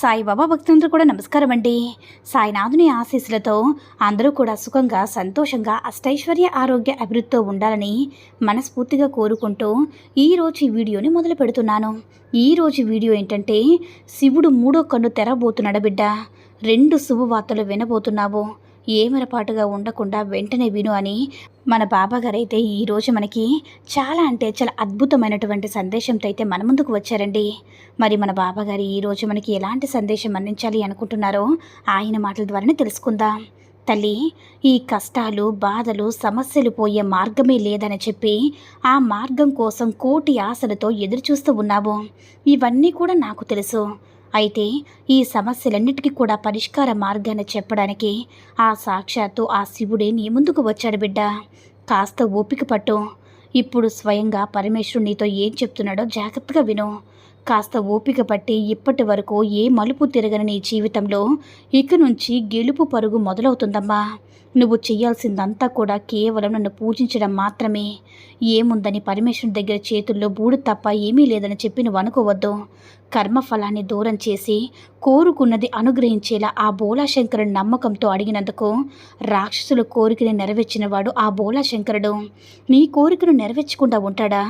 సాయిబాబా భక్తులందరూ కూడా నమస్కారం అండి. సాయినాథుని ఆశీస్సులతో అందరూ కూడా సుఖంగా సంతోషంగా అష్టైశ్వర్య ఆరోగ్య అభివృద్ధితో ఉండాలని మనస్ఫూర్తిగా కోరుకుంటూ ఈరోజు ఈ వీడియోని మొదలు పెడుతున్నాను. ఈరోజు వీడియో ఏంటంటే శివుడు మూడో కన్ను తెరబోతున్నాడు బిడ్డ? రెండు శుభవార్తలు వినబోతున్నావు. ఏమరపాటుగా ఉండకుండా వెంటనే విను అని మన బాబాగారైతే ఈరోజు మనకి చాలా అంటే చాలా అద్భుతమైనటువంటి సందేశంతో అయితే మన ముందుకు వచ్చారండి. మరి మన బాబాగారు ఈరోజు మనకి ఎలాంటి సందేశం అందించాలి అనుకుంటున్నారో ఆయన మాటల ద్వారానే తెలుసుకుందాం. తల్లి ఈ కష్టాలు బాధలు సమస్యలు పోయే మార్గమే లేదని చెప్పి ఆ మార్గం కోసం కోటి ఆశలతో ఎదురుచూస్తూ ఉన్నావు. ఇవన్నీ కూడా నాకు తెలుసు. అయితే ఈ సమస్యలన్నిటికీ కూడా పరిష్కార మార్గాన్ని చెప్పడానికి ఆ సాక్షాత్తు ఆ శివుడే నీ ముందుకు వచ్చాడు బిడ్డ. కాస్త ఓపిక పట్టు. ఇప్పుడు స్వయంగా పరమేశ్వరుడు నీతో ఏం చెప్తున్నాడో జాగ్రత్తగా విను. కాస్త ఓపిక పట్టి ఇప్పటి వరకు ఏ మలుపు తిరగని నీ జీవితంలో ఇక నుంచి గెలుపు పరుగు మొదలవుతుందమ్మా. నువ్వు చేయాల్సిందంతా కూడా కేవలం నన్ను పూజించడం మాత్రమే. ఏముందని పరమేశ్వరుని దగ్గర చేతుల్లో బూడు తప్ప ఏమీ లేదని చెప్పి నువ్వు అనుకోవద్దు. కర్మఫలాన్ని దూరం చేసి కోరుకున్నది అనుగ్రహించేలా ఆ బోలాశంకరుని నమ్మకంతో అడిగినందుకు రాక్షసుల కోరికని నెరవేర్చినవాడు ఆ బోలాశంకరుడు. నీ కోరికను నెరవేర్చకుండా ఉంటాడా?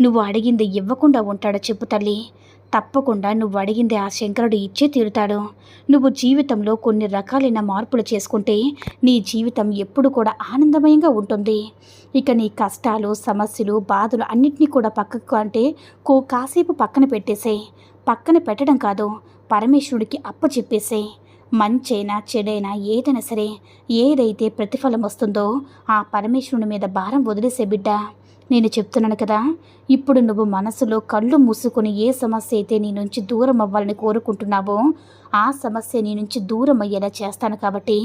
నువ్వు అడిగింది ఇవ్వకుండా ఉంటాడా చెప్పు తల్లి. తప్పకుండా నువ్వు అడిగింది ఆ శంకరుడు ఇచ్చే తీరుతాడు. నువ్వు జీవితంలో కొన్ని రకాలైన మార్పులు చేసుకుంటే నీ జీవితం ఎప్పుడు కూడా ఆనందమయంగా ఉంటుంది. ఇక నీ కష్టాలు సమస్యలు బాధలు అన్నిటినీ కూడా పక్కకు అంటే కో కాసేపు పక్కన పెట్టేసే పక్కన పెట్టడం కాదు పరమేశ్వరుడికి అప్పచెప్పేసే మంచైనా చెడైనా ఏదైనా సరే ఏదైతే ప్రతిఫలం వస్తుందో ఆ పరమేశ్వరుని మీద భారం వదిలేసే బిడ్డ. నేను చెప్తున్నాను కదా ఇప్పుడు నువ్వు మనసులో కళ్ళు మూసుకొని ఏ సమస్య అయితే నీ నుంచి దూరం అవ్వాలని కోరుకుంటున్నావో ఆ సమస్య నీ నుంచి దూరం అయ్యేలా చేస్తాను కాబట్టి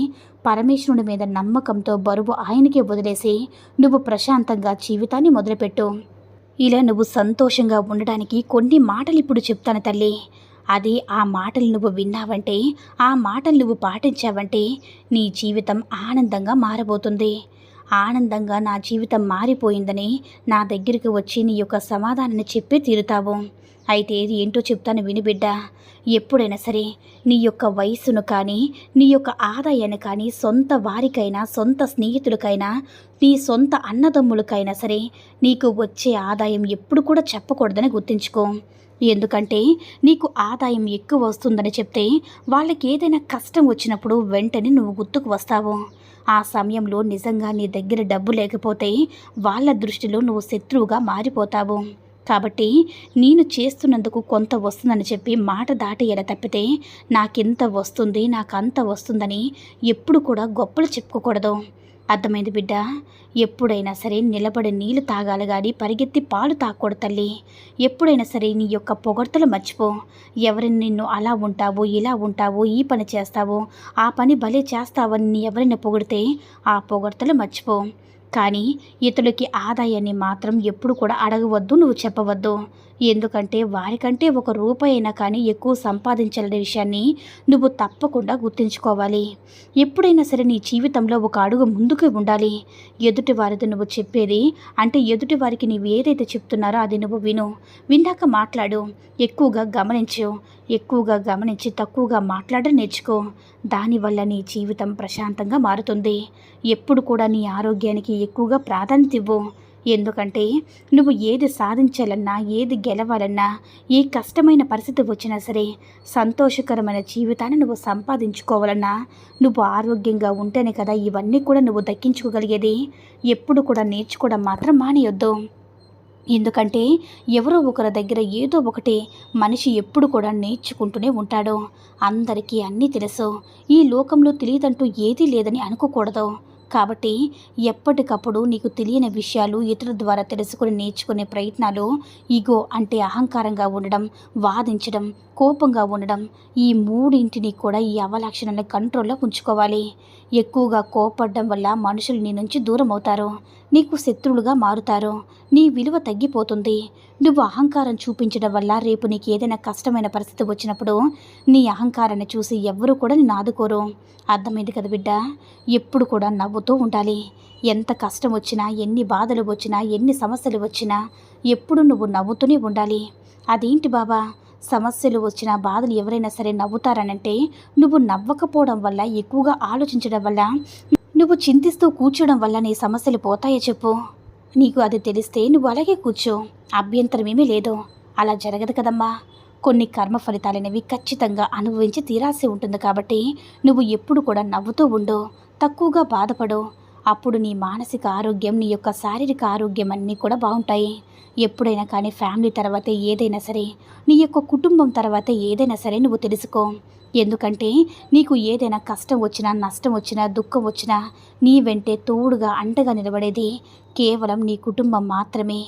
పరమేశ్వరుని మీద నమ్మకంతో బరువు ఆయనకే వదిలేసి నువ్వు ప్రశాంతంగా జీవితాన్ని మొదలుపెట్టు. ఇలా నువ్వు సంతోషంగా ఉండడానికి కొన్ని మాటలు ఇప్పుడు చెప్తాను తల్లి. అది ఆ మాటలు నువ్వు విన్నావంటే ఆ మాటలు నువ్వు పాటించావంటే నీ జీవితం ఆనందంగా మారబోతుంది. ఆనందంగా నా జీవితం మారిపోయిందని నా దగ్గరికి వచ్చి నీ యొక్క సమాధానాన్ని చెప్పి తీరుతావు. అయితే ఇది ఏంటో చెప్తాను వినిబిడ్డ ఎప్పుడైనా సరే నీ యొక్క వయసును కానీ నీ యొక్క ఆదాయాన్ని కానీ సొంత వారికైనా సొంత స్నేహితులకైనా నీ సొంత అన్నదమ్ములకైనా సరే నీకు వచ్చే ఆదాయం ఎప్పుడు కూడా చెప్పకూడదని గుర్తుంచుకో. ఎందుకంటే నీకు ఆదాయం ఎక్కువ వస్తుందని చెప్తే వాళ్ళకి ఏదైనా కష్టం వచ్చినప్పుడు వెంటనే నువ్వు గుర్తుకు వస్తావు. ఆ సమయంలో నిజంగా నీ దగ్గర డబ్బు లేకపోతే వాళ్ళ దృష్టిలో నువ్వు శత్రువుగా మారిపోతావు. కాబట్టి నేను చేస్తున్నందుకు కొంత వస్తుందని చెప్పి మాట దాటి తప్పితే నాకింత వస్తుంది నాకు అంత వస్తుందని ఎప్పుడు కూడా గొప్పలు చెప్పుకోకూడదు. అర్థమైంది బిడ్డ. ఎప్పుడైనా సరే నిలబడి నీళ్ళు తాగాలి కానీ పరిగెత్తి పాలు తాగకూడదు తల్లి. ఎప్పుడైనా సరే నీ యొక్క పొగడ్తలు మర్చిపో. ఎవరిని నిన్ను అలా ఉంటావో ఇలా ఉంటావో ఈ పని చేస్తావో ఆ పని భలే చేస్తావని ఎవరిని పొగిడితే ఆ పొగడ్తలు మర్చిపో. కానీ ఇతరులకి ఆదాయాన్ని మాత్రం ఎప్పుడు కూడా అడగవద్దు నువ్వు చెప్పవద్దు. ఎందుకంటే వారికంటే ఒక రూపాయి అయినా కానీ ఎక్కువ సంపాదించాలనే విషయాన్ని నువ్వు తప్పకుండా గుర్తుంచుకోవాలి. ఎప్పుడైనా సరే నీ జీవితంలో ఒక అడుగు ముందుకు ఉండాలి. ఎదుటి వారితో నువ్వు చెప్పేది అంటే ఎదుటి వారికి నీవు ఏదైతే చెప్తున్నారో అది నువ్వు విను. విన్నాక మాట్లాడు. ఎక్కువగా గమనించు. ఎక్కువగా గమనించి తక్కువగా మాట్లాడడం నేర్చుకో. దానివల్ల నీ జీవితం ప్రశాంతంగా మారుతుంది. ఎప్పుడు కూడా నీ ఆరోగ్యానికి ఎక్కువగా ప్రాధాన్యత ఇవ్వు. ఎందుకంటే నువ్వు ఏది సాధించాలన్నా ఏది గెలవాలన్నా ఏ కష్టమైన పరిస్థితి వచ్చినా సరే సంతోషకరమైన జీవితాన్ని నువ్వు సంపాదించుకోవాలన్నా నువ్వు ఆరోగ్యంగా ఉంటేనే కదా ఇవన్నీ కూడా నువ్వు దక్కించుకోగలిగేది. ఎప్పుడు కూడా నేర్చుకోవడం మాత్రం మానేయొద్దు. ఎందుకంటే ఎవరో ఒకరి దగ్గర ఏదో ఒకటి మనిషి ఎప్పుడు కూడా నేర్చుకుంటూనే ఉంటాడు. అందరికీ అన్నీ తెలుసు. ఈ లోకంలో తెలియదంటూ ఏదీ లేదని అనుకోకూడదు. కాబట్టి ఎప్పటికప్పుడు నీకు తెలియని విషయాలు ఇతరుల ద్వారా తెలుసుకుని నేర్చుకునే ప్రయత్నాలు ఈగో అంటే అహంకారంగా ఉండడం వాదించడం కోపంగా ఉండడం ఈ మూడింటిని కూడా ఈ అవలక్షణాన్ని కంట్రోల్లో ఉంచుకోవాలి. ఎక్కువగా కోపడడం వల్ల మనుషులు నీ నుంచి దూరం అవుతారు నీకు శత్రువులుగా మారుతారు. నీ విలువ తగ్గిపోతుంది. నువ్వు అహంకారం చూపించడం వల్ల రేపు నీకు ఏదైనా కష్టమైన పరిస్థితి వచ్చినప్పుడు నీ అహంకారాన్ని చూసి ఎవ్వరూ కూడా నిన్ను ఆదుకోరు. అర్థమైంది కదా బిడ్డ? ఎప్పుడు కూడా నవ్వుతూ ఉండాలి. ఎంత కష్టం వచ్చినా ఎన్ని బాధలు వచ్చినా ఎన్ని సమస్యలు వచ్చినా ఎప్పుడు నువ్వు నవ్వుతూనే ఉండాలి. అదేంటి బాబా సమస్యలు వచ్చినా బాధలు ఎవరైనా సరే నవ్వుతారనంటే నువ్వు నవ్వకపోవడం వల్ల ఎక్కువగా ఆలోచించడం వల్ల నువ్వు చింతిస్తూ కూర్చోడం వల్ల నీ సమస్యలు పోతాయో చెప్పు. నీకు అది తెలిస్తే నువ్వు అలాగే కూర్చో. అభ్యంతరమేమీ లేదు. అలా జరగదు కదమ్మా. కొన్ని కర్మ ఫలితాలనేవి ఖచ్చితంగా అనుభవించి తీరాల్సి ఉంటుంది కాబట్టి నువ్వు ఎప్పుడు కూడా నవ్వుతూ ఉండు. తక్కువగా బాధపడు. అప్పుడు నీ మానసిక ఆరోగ్యం నీ యొక్క శారీరక ఆరోగ్యం అన్నీ కూడా బాగుంటాయి. ఎప్పుడైనా కానీ ఫ్యామిలీ తర్వాత ఏదైనా సరే నీ యొక్క కుటుంబం తర్వాత ఏదైనా సరే నువ్వు తెలుసుకో. ఎందుకంటే నీకు ఏదైనా కష్టం వచ్చినా నష్టం వచ్చినా దుఃఖం వచ్చినా నీ వెంటే తోడుగా అంటగా నిలబడేది కేవలం నీ కుటుంబం మాత్రమే.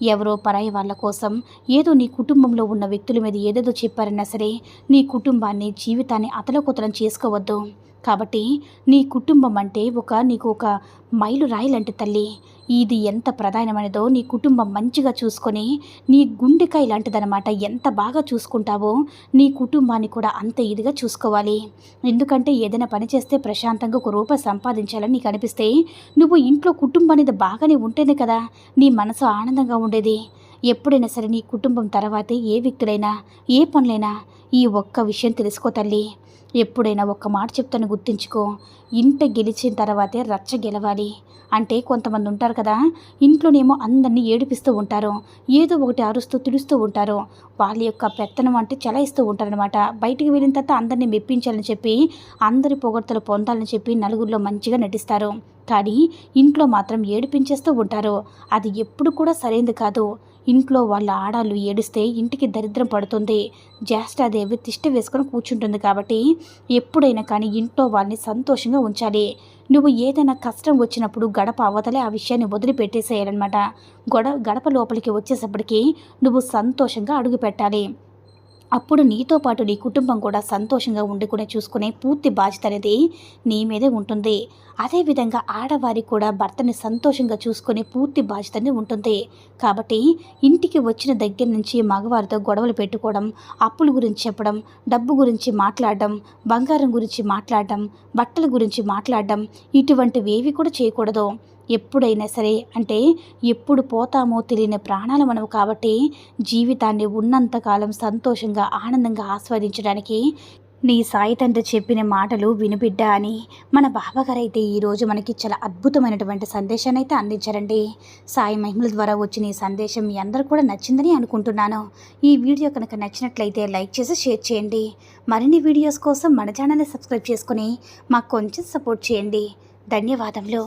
ఎవరో పరాయి వాళ్ళ కోసం ఏదో నీ కుటుంబంలో ఉన్న వ్యక్తుల మీద ఏదేదో చెప్పారన్నా సరే నీ కుటుంబాన్ని జీవితాన్ని అతలకుతలం చేసుకోవద్దు. కాబట్టి నీ కుటుంబం అంటే ఒక నీకు ఒక మైలు రాయిలంటే తల్లి. ఇది ఎంత ప్రధానమైనదో నీ కుటుంబం మంచిగా చూసుకొని నీ గుండెకాయ లాంటిదనమాట ఎంత బాగా చూసుకుంటావో నీ కుటుంబాన్ని కూడా అంత ఇదిగా చూసుకోవాలి. ఎందుకంటే ఏదైనా పని చేస్తే ప్రశాంతంగా ఒక రూపాయి సంపాదించాలని నీకు అనిపిస్తే నువ్వు ఇంట్లో కుటుంబం అనేది బాగానే ఉంటేనే కదా నీ మనసు ఆనందంగా ఉండేది. ఎప్పుడైనా సరే నీ కుటుంబం తర్వాతే ఏ వ్యక్తులైనా ఏ పనులైనా ఈ ఒక్క విషయం తెలుసుకో తల్లి. ఎప్పుడైనా ఒక్క మాట చెప్తాను గుర్తుంచుకో. ఇంట గెలిచిన తర్వాతే రచ్చ గెలవాలి. అంటే కొంతమంది ఉంటారు కదా ఇంట్లోనేమో అందరినీ ఏడిపిస్తూ ఉంటారు. ఏదో ఒకటి అరుస్తూ తిడుస్తూ ఉంటారు. వాళ్ళ యొక్క పెత్తనం అంటే చలాయిస్తూ ఉంటారనమాట బయటికి వెళ్ళిన తర్వాత అందరినీ మెప్పించాలని చెప్పి అందరి పొగడ్తలు పొందాలని చెప్పి నలుగురిలో మంచిగా నటిస్తారు. కానీ ఇంట్లో మాత్రం ఏడిపించేస్తూ ఉంటారు. అది ఎప్పుడు కూడా సరైనది కాదు. ఇంట్లో వాళ్ళ ఆడాలు ఏడిస్తే ఇంటికి దరిద్రం పడుతుంది. జ్యేష్ఠాదేవి తిష్ట వేసుకొని కూర్చుంటుంది కాబట్టి ఎప్పుడైనా కానీ ఇంట్లో వాళ్ళని సంతోషంగా ఉంచాలి. నువ్వు ఏదైనా కష్టం వచ్చినప్పుడు గడప అవతలే ఆ విషయాన్ని వదిలిపెట్టేసేయాలన్నమాట. గొడ గడప లోపలికి వచ్చేసప్పటికి నువ్వు సంతోషంగా అడుగుపెట్టాలి. అప్పుడు నీతో పాటు నీ కుటుంబం కూడా సంతోషంగా ఉండుకునే చూసుకునే పూర్తి బాధ్యత అనేది నీ మీదే ఉంటుంది. అదేవిధంగా ఆడవారి కూడా భర్తని సంతోషంగా చూసుకునే పూర్తి బాధ్యత ఉంటుంది. కాబట్టి ఇంటికి వచ్చిన దగ్గర నుంచి మగవారితో గొడవలు పెట్టుకోవడం అప్పుల గురించి చెప్పడం డబ్బు గురించి మాట్లాడడం బంగారం గురించి మాట్లాడడం బట్టల గురించి మాట్లాడడం ఇటువంటివి ఏవి కూడా చేయకూడదు. ఎప్పుడైనా సరే అంటే ఎప్పుడు పోతామో తెలియని ప్రాణాలు మనము కాబట్టి జీవితాన్ని ఉన్నంతకాలం సంతోషంగా ఆనందంగా ఆస్వాదించడానికి నీ సాయి తండ్రి చెప్పిన మాటలు వినుబిడ్డ అని మన బావగారైతే ఈరోజు మనకి చాలా అద్భుతమైనటువంటి సందేశాన్ని అయితే అందించారండి. సాయి మహిమల ద్వారా వచ్చిన ఈ సందేశం మీ అందరూ కూడా నచ్చిందని అనుకుంటున్నాను. ఈ వీడియో కనుక నచ్చినట్లయితే లైక్ చేసి షేర్ చేయండి. మరిన్ని వీడియోస్ కోసం మన ఛానల్ని సబ్స్క్రైబ్ చేసుకొని మాకు కొంచెం సపోర్ట్ చేయండి. ధన్యవాదములు.